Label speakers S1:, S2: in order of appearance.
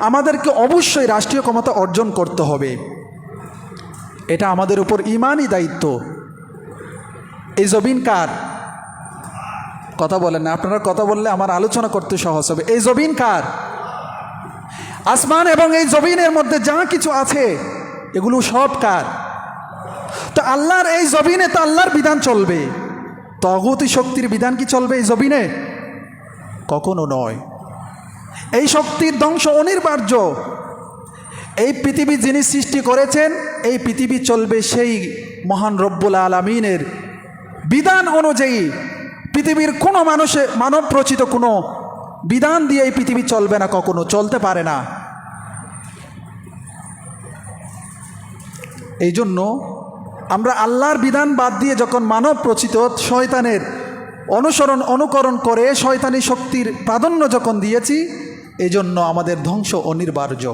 S1: আমাদেরকে অবশ্যই রাষ্ট্রীয় ক্ষমতা অর্জন করতে হবে। এটা আমাদের উপর ইমানই দায়িত্ব। এই জবিন কার? কথা বলেন না, আপনারা কথা বললে আমার আলোচনা করতে সহজ হবে। এই জবিন কার? আসমান এবং এই জবিনের মধ্যে যা কিছু আছে, এগুলো সব কার? তো আল্লাহর এই জবিনে তো আল্লাহর বিধান চলবে। তগতি শক্তির বিধান কি চলবে এই জবিনে? কখনো নয়। এই শক্তির ধ্বংস অনিবার্য। এই পৃথিবী যিনি সৃষ্টি করেছেন, এই পৃথিবী চলবে সেই মহান রব্বুল আলমিনের বিধান অনুযায়ী। পৃথিবীর কোনো মানুষে, মানব প্রচিত কোনো বিধান দিয়ে এই পৃথিবী চলবে না, কখনো চলতে পারে না। এই জন্য আমরা আল্লাহর বিধান বাদ দিয়ে যখন মানব প্রচিত, শয়তানের অনুসরণ অনুকরণ করে শয়তানি শক্তির প্রাধান্য যখন দিয়েছি এজন্য জন্য আমাদের ধ্বংস অনিবার্য